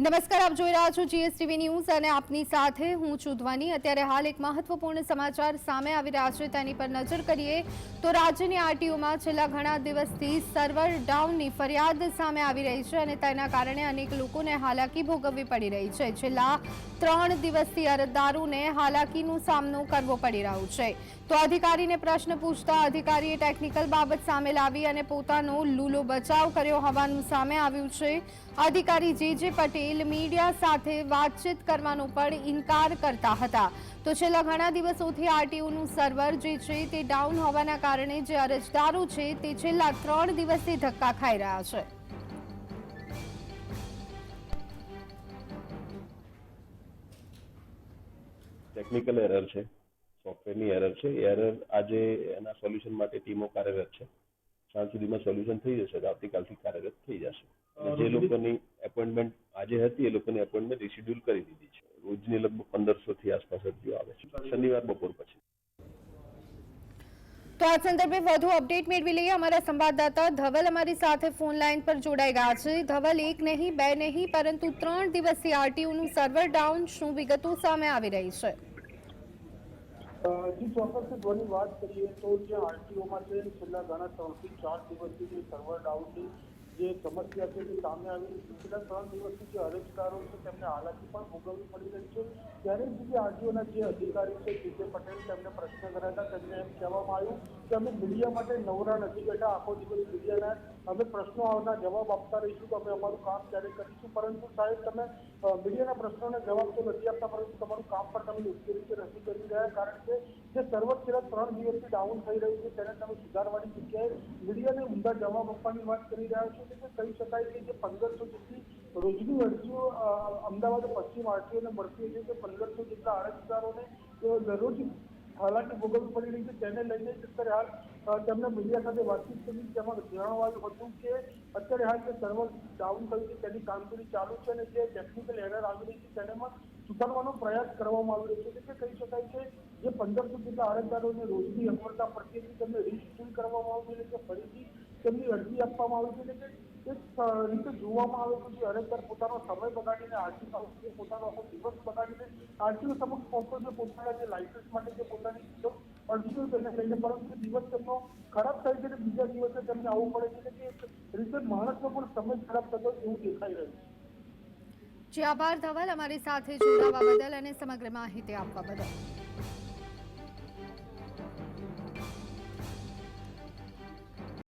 નમસ્કાર, આપ જોઈ રહ્યા છો જીએસટીવી ન્યૂઝ અને આપની સાથે હું છું અત્યારે હાલ એક મહત્વપૂર્ણ સમાચાર સામે આવી રહ્યા છે, તેની પર નજર કરીએ તો રાજ્યની આરટીઓમાં છેલ્લા ઘણા દિવસથી સર્વર ડાઉનની ફરિયાદ સામે આવી રહી છે અને તેના કારણે અનેક લોકોને હાલાકી ભોગવવી પડી રહી છે. છેલ્લા ત્રણ દિવસથી અરજદારોને હાલાકીનો સામનો કરવો પડી રહ્યો છે. તો અધિકારીને પ્રશ્ન પૂછતા અધિકારીએ ટેકનિકલ બાબત સામે લાવી અને પોતાનો લૂલો બચાવ કર્યો હોવાનું સામે આવ્યું છે. અધિકારી જે જે પટેલ મીડિયા સાથે વાતચીત કરવાનો પણ ઇનકાર કરતા હતા. તો છેલ્લા ઘણા દિવસોથી આરટીઓનું સર્વર જે છે તે ડાઉન હોવાના કારણે જે અરજદારો છે તે છેલ્લા ત્રણ દિવસથી ધક્કા ખાઈ રહ્યા છે. ટેકનિકલ એરર છે. સોફ્ટવેરની એરર છે. એ એરર આજે એના સોલ્યુશન માટે ટીમો કાર્યરત છે. સાંજ સુધીમાં સોલ્યુશન થઈ જશે. તો આવતીકાલથી કાર્યરત થઈ જશે. જે લોકોની એપોઇન્ટમેન્ટ આજે હતી એ લોકોની એપોઇન્ટમેન્ટ રિશિડ્યુલ કરી દીધી છે. રોજની લગભગ પંદરસો થી આસપાસ અરજીઓ આવે છે. શનિવાર બપોર પછી. તો આ સંદર્ભે વધુ અપડેટ મેળવી લઈએ. અમારા સંવાદદાતા ધવલ અમારી સાથે ફોન લાઈન પર જોડાઈ ગયા છે. ધવલ એક નહીં બે નહીં પરંતુ ત્રણ દિવસથી આરટીઓનું સર્વર ડાઉન શું વિગતો સામે આવી રહી છે? જી ચોક્કસ ધ્વની વાત કરીએ તો જે આરટીઓમાં છે છેલ્લા ઘણા ત્રણથી ચાર દિવસથી જે સર્વર ડાઉનની જે સમસ્યા છે તે સામે આવી રહી છે. છેલ્લા ત્રણ દિવસથી જે અરજદારો છે તેમને હાલાકી પણ ભોગવવી પડી રહી છે. ત્યારે જ જે આરટીઓના જે અધિકારી છે જે જે પટેલ, તેમને પ્રશ્ન કર્યા હતા તેમને એમ કહેવામાં આવ્યું કે અમે મીડિયા માટે નવરા નથી બેઠા, આખો દિવસ મીડિયાના અમે પ્રશ્નો આવના જવાબ આપતા રહીશું તો અમે અમારું કામ ક્યારે કરીશું. પરંતુ સાહેબ, તમે મીડિયાના પ્રશ્નોને જવાબ તો નથી આપતા, પરંતુ તમારું કામ પણ તમે યોગ્ય રીતે નથી કરી રહ્યા. કારણ કે જે સર્વર છેલ્લા ત્રણ દિવસથી ડાઉન થઈ રહ્યું છે, તેને તમે સુધારવાની જગ્યાએ મીડિયાને ઊંધા જવાબ આપવાની વાત કરી રહ્યા છો કે કહી શકાય કે જે પંદરસો જેટલી રોજની અરજીઓ અમદાવાદ, પશ્ચિમ આરટીઓને મળતી છે કે પંદરસો જેટલા અરજદારોને દરરોજ હાલાકી ભોગવવી પડી રહી છે. તેને લઈને અત્યારે હાલ તેમને મીડિયા સાથે વાતચીત કરી તેમાં જણાવવાનું હતું કે અત્યારે હાલ જે સર્વર ડાઉન થયું છે, તેની કામગીરી ચાલુ છે અને જે ટેકનિકલ એરર આવી રહી છે, તેનામાં સુધારવાનો પ્રયાસ કરવામાં આવી રહ્યો છે. કે કહી શકાય કે જે પંદરસો જેટલા અરજદારોને રોજની અગવડતા પ્રત્યેથી તેમને રિસ્ટ્રીલ કરવામાં આવ્યું છે એટલે ફરીથી તેમની અરજી આપવામાં આવે છે એટલે કે એક રીતે જોવામાં આવે તો જે અરજદાર પોતાનો સમય બગાડીને પાસે પોતાનો આખો દિવસ બગાડીને આરટીઓ સમક્ષ પહોંચતો છે, પોતાના જે લાઇસન્સ માટે જે પોતાની જો અરજીઓ તેને લઈને, પરંતુ દિવસ તેમનો ખરાબ થાય છે બીજા દિવસે તેમને આવવું પડે છે કે રીતે માણસનો પણ સમય ખરાબ થતો એવું દેખાઈ રહ્યું છે. જે આભાર ધવલ અમારી સાથે જોડાવા બદલ અને સમગ્ર માહિતી આપવા બદલ.